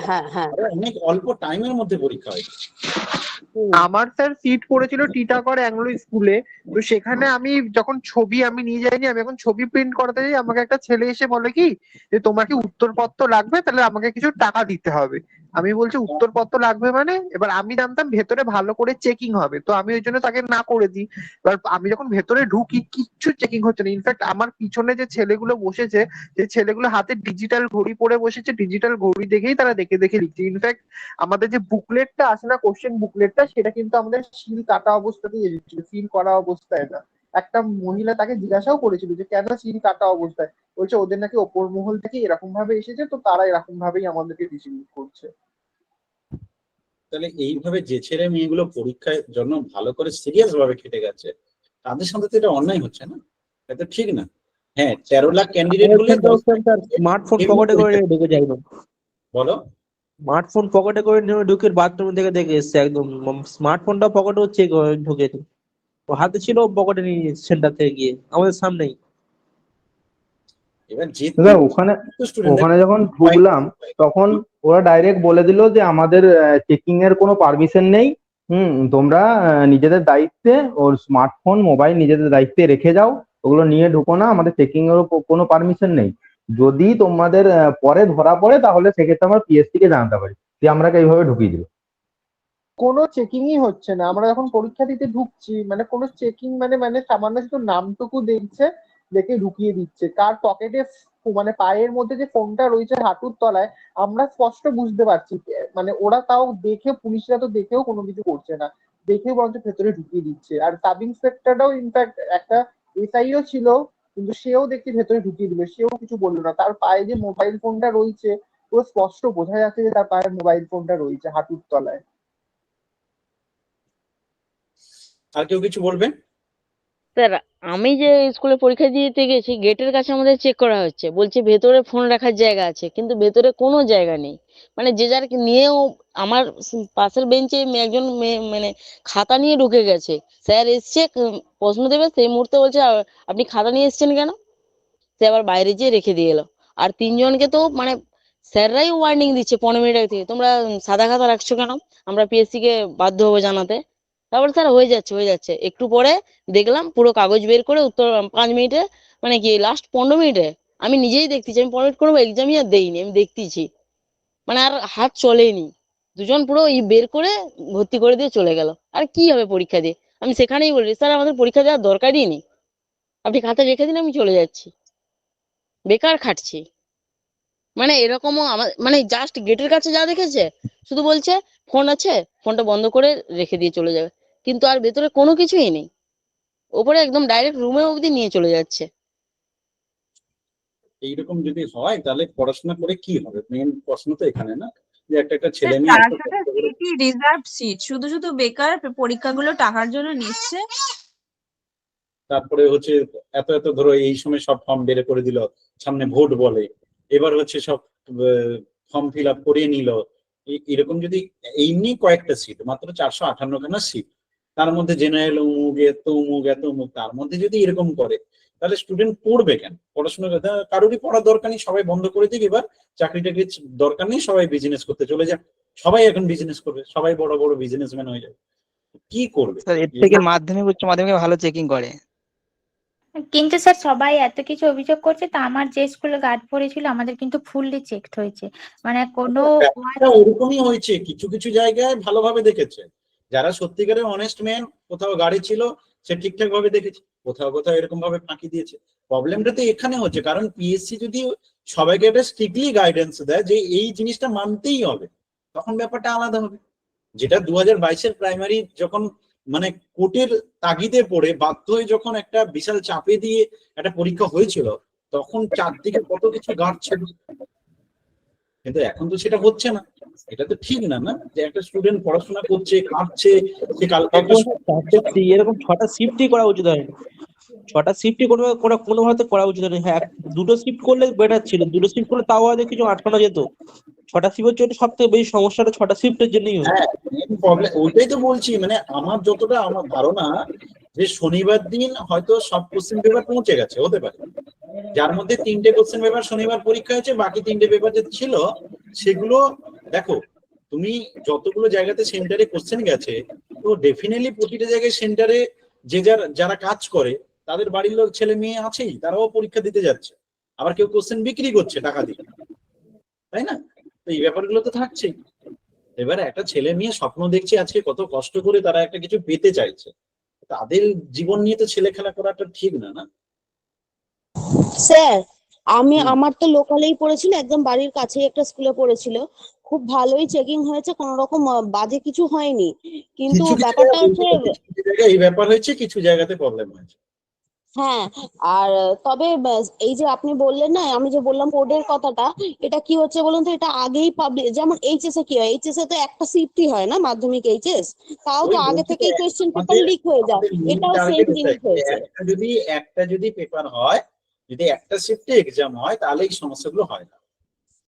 হ্যাঁ হ্যাঁ হ্যাঁ। অনেক অল্প টাইমের মধ্যে পরীক্ষা হয়। আমার স্যার সিট পড়েছিল টিটাগড় অ্যাংলো স্কুলে। তো সেখানে আমি যখন ছবি আমি নিয়ে যাইনি আমি এখন ছবি প্রিন্ট করাতে যাই আমাকে একটা ছেলে এসে বলে কি যে তোমার কি উত্তরপত্র লাগবে? তাহলে আমাকে কিছু টাকা দিতে হবে। আমি বলছি উত্তরপত্র লাগবে মানে? এবার আমি জানতাম ভেতরে ভালো করে চেকিং হবে। তো আমি ওই জন্য তাকে না করে দিই। এবার আমি যখন ভেতরে ঢুকি, কিচ্ছু চেকিং হচ্ছে না। ইনফ্যাক্ট আমার পিছনে যে ছেলেগুলো বসেছে, যে ছেলেগুলো হাতে ডিজিটাল ঘড়ি পরে বসেছে ডিজিটাল ঘড়ি দেখেই তারা দেখে দেখে লিখছে। ইনফ্যাক্ট আমাদের যে বুকলেটটা আসে না কোশ্চেন বুকলেটটা সেটা কিন্তু আমাদের সিল কাটা অবস্থাতেই এসেছিল। সিল করা অবস্থায় না। একটা মহিলা তাকে জিজ্ঞাসাও করেছিল যে কেন সিল কাটা অবস্থায়? বলছে ওদের নাকি ওপর মহল থেকে এরকম ভাবে এসেছে তো তারা এরকম ভাবেই আমাদেরকে ডিস্ট্রিবিউট করছে। তাহলে এইভাবে যে ছেলে মেয়েগুলো পরীক্ষার জন্য ভালো করে সিরিয়াস ভাবে খেটে গেছে তাদের সাথে তো এটা অন্যায় হচ্ছে না? এটা তো ঠিক না। হ্যাঁ তেরো লাখ ক্যান্ডিডেট দশ স্মার্টফোন পকেটে করে ঢুকে যায় একদম। বলো? স্মার্টফোন পকেটে করে ঢুকে বাথরুম থেকে দেখে এসছে একদম। স্মার্টফোনটা পকেটে হচ্ছে ঢুকে ও হাতে ছিল পকেটে নিয়ে সেন্টার থেকে গিয়ে। আমাদের সামনেই। এবার ওখানে ওখানে যখন ঢুকলাম তখন ওরা ডাইরেক্ট বলে দিল যে আমাদের চেকিং এর কোনো পারমিশন নেই। হুম তোমরা নিজেদের দায়িত্বে ওর স্মার্টফোন মোবাইল নিজেদের দায়িত্বে রেখে যাও। ওগুলো নিয়ে ঢুকো না আমাদের চেকিং এরও কো- কোনো পারমিশন নেই। যদি তোমাদের পরে ধরা পড়ে তাহলে সেক্ষেত্রে আমরা পিএসসি কে জানাতে পারি। যে আমরা এইভাবে ঢুকিয়ে দিল। কোনো চেকিংই হচ্ছে না। আমরা যখন পরীক্ষা দিতে ঢুকছি মানে কোনো চেকিং মানে মানে সামান্য শুধু নামটুকু দেখছে, দেখে ঢুকিয়ে দিচ্ছে। কার পকেটে মানে পায়ের মধ্যে যে ফোনটা রয়েছে হাঁটুর তলায়, আমরা স্পষ্ট বুঝতে পারছি মানে ওরা তাও দেখে, পুলিশরা তো দেখেও কোনো কিছু করছে না। দেখেও বরঞ্চ ভেতরে ঢুকিয়ে দিচ্ছে। আর সাব ইন্সপেক্টরটাও ইনফ্যাক্ট একটা এসআইও ছিল, কিন্তু সেও দেখছি ভেতরে ঢুকিয়ে দিল। সেও কিছু বলল না। তার পায়ে যে মোবাইল ফোনটা রয়েছে পুরো স্পষ্ট বোঝা যাচ্ছে যে তার পায়ে মোবাইল ফোনটা রয়েছে হাঁটুর তলায়। আর কেউ কিছু বলবেন স্যার, আমি যে স্কুলে পরীক্ষা দিতে গেছি, গেটের কাছে আমাদের চেক করা হচ্ছে। বলছে ভেতরে ফোন রাখার জায়গা আছে, কিন্তু ভেতরে কোনো জায়গা নেই। মানে যে যার নিয়েও আমার পাশের বেঞ্চে একজন মানে খাতা নিয়ে ঢুকে গেছে। স্যার এসছে প্রশ্ন দেবে সেই মুহূর্তে বলছে আপনি খাতা নিয়ে এসেছেন কেন? সে আবার বাইরে যেয়ে রেখে দিয়ে এলো। আর তিনজনকে তো মানে স্যাররাই ওয়ার্নিং দিচ্ছে, পনেরো মিনিট আগে থেকে, তোমরা সাদা খাতা রাখছো কেন? আমরা পিএসসি কে বাধ্য হব জানাতে। তারপর স্যার হয়ে যাচ্ছে হয়ে যাচ্ছে। একটু পরে দেখলাম পুরো কাগজ বের করে উত্তর পাঁচ মিনিটে মানে কি লাস্ট পনেরো মিনিটে আমি নিজেই দেখতেছি, আমি পনেরো মিনিট কোনো এক্সামই আর দেইনি, আমি দেখতেছি। মানে আর হাত চলেনি। দুজন পুরো ই বের করে ভর্তি করে দিয়ে চলে গেল। আর কি হবে পরীক্ষা দিয়ে? আমি সেখানেই বলি স্যার, আমাদের পরীক্ষা দেওয়ার দরকারই নেই। আপনি খাতা রেখে দিন, আমি চলে যাচ্ছি। বেকার খাটছি। মানে এরকমও আমার মানে জাস্ট গেটের কাছে যা দেখেছে, শুধু বলছে, ফোন আছে, ফোনটা বন্ধ করে রেখে দিয়ে চলে যাবে। কিন্তু আর ভেতরে কোনো কিছুই নেই। ওপরে একদম ডাইরেক্ট রুমে অবধি নিয়ে চলে যাচ্ছে। এইরকম যদি হয় তাহলে পড়াশোনা করে কি হবে? মেন প্রশ্ন তো এখানে না? যে একটা একটা ছেলে মেয়ে কষ্ট করে- রিজার্ভ সিট শুধু শুধু বেকার পরীক্ষাগুলো টাকার জন্য নিচ্ছে? তারপরে হচ্ছে এত এত ধরো এই সময় সব ফর্ম বের করে দিল সামনে ভোট বলে। এবার হচ্ছে সব ফর্ম ফিল আপ করিয়ে নিল। এরকম যদি এমনি কয়েকটা সিট মাত্র চারশো আঠান্ন খানা সিট তার মধ্যে জেনারেল অমুক এত অমুক এত অমুক তার মধ্যে যদি এরকম করে তাহলে স্টুডেন্ট পড়বে কেন? পড়াশোনা কারোরই পড়ার দরকার নেই সবাই বন্ধ করে দিক এবার। চাকরি টাকরি দরকার নেই সবাই বিজনেস করতে চলে যাক। সবাই এখন বিজনেস করবে সবাই বড় বড় বিজনেসম্যান হয়ে যাবে। কি করবে? স্যার এর থেকে মাধ্যমিক উচ্চ মাধ্যমিকে ভালো চেকিং করে। কিন্তু স্যার সবাই এত কিছু অভিযোগ করছে তা আমার যে স্কুলে গার্ড পড়েছিল আমাদের কিন্তু ফুললি চেকড হয়েছে। মানে কোনো ওরকমই হয়েছে কিছু কিছু জায়গায় ভালোভাবে দেখেছে। যারা সত্যিকারের অনেস্ট ম্যান কোথাও গাড়ি ছিল, সে ঠিকঠাক ভাবে দেখেছে, কোথাও কোথাও এরকম ভাবে ফাঁকি দিয়েছে। প্রবলেমটা তো এখানে হচ্ছে, কারণ পিএসসি যদি সবাইকে একটা স্ট্রিক্টলি গাইডেন্স দেয় যে এই জিনিসটা মানতেই হবে, তখন ব্যাপারটা আলাদা হবে। যেটা দু হাজার বাইশের প্রাইমারি যখন মানে কোর্টের তাগিদে পড়ে, বাধ্য হয়ে যখন একটা বিশাল চাপে দিয়ে একটা পরীক্ষা হয়েছিল, তখন চারদিকে কত কিছু গার্ড ছিল কিন্তু এখন তো সেটা হচ্ছে না। এটা তো ঠিক না না? যে একটা স্টুডেন্ট পড়াশোনা করছে কাঁদছে সে কালকে এরকম ছটা শিফটই করা উচিত হয়নি। ছটা শিফটই কোনো কোনো কোনোভাবে করা উচিত হয়নি। হ্যাঁ দুটো শিফট করলে বেটার ছিল দুটো শিফট করলে তাও হয়তো কিছু আটকানো যেত। ছটা শিফটের জন্য সব থেকে বেশি সমস্যাটা ছটা শিফটের জন্যই হ্যাঁ প্রবলেম ওইটাই তো বলছি মানে আমার যতটা আমার ধারণা যে শনিবার দিন হয়তো সব কোশ্চেন পেপার পৌঁছে গেছে হতে পারে। যার মধ্যে তিনটে কোশ্চেন পেপার শনিবার পরীক্ষা হয়েছে, বাকি তিনটে পেপার যে ছিল, সেগুলো দেখো, তুমি যতগুলো জায়গাতে সেন্টারে কোশ্চেন গেছে, তো ডেফিনেটলি প্রতিটা জায়গায় সেন্টারে যে যার, যারা কাজ করে, তাদের বাড়ির লোক, ছেলে মেয়ে আছেই, তারাও পরীক্ষা দিতে যাচ্ছে। আবার কেউ কোশ্চেন বিক্রি করছে টাকা দিয়ে, তাই না? তো এই ব্যাপারগুলো তো থাকছেই। এবারে একটা ছেলে মেয়ে স্বপ্ন দেখছে আজকে কত কষ্ট করে তারা একটা কিছু পেতে চাইছে। তাদের জীবন নিয়ে তো ছেলে খেলা করাটা ঠিক না না? স্যার আমি আমার তো লোকালেই পড়েছিল একদম বাড়ির কাছেই একটা স্কুলে পড়েছিল। খুব ভালোই চেকিং হয়েছে কোনো রকম বাজে কিছু হয়নি। কিন্তু ব্যাপারটা হচ্ছে এই ব্যাপার হয়েছে কিছু জায়গাতে প্রবলেম হয়েছে। হ্যাঁ আর তবে এই যে আপনি বললেন না আমি যে বললাম বোর্ডের কথাটা এটা কি হচ্ছে বলুন তো এটা আগেই পাবলিক যেমন এইচএস এ কি হয় এইচএস এ তো একটা সিফটই হয় না মাধ্যমিক এইচএস তাও তো আগে থেকেই কোয়েশ্চেন পেপার লিক হয়ে যায় এটাও সেম জিনিস। হয়েছে। একটা যদি একটা যদি পেপার হয় যদি একটা শিফটে এক্সাম হয় তাহলে এই সমস্যাগুলো হয় না।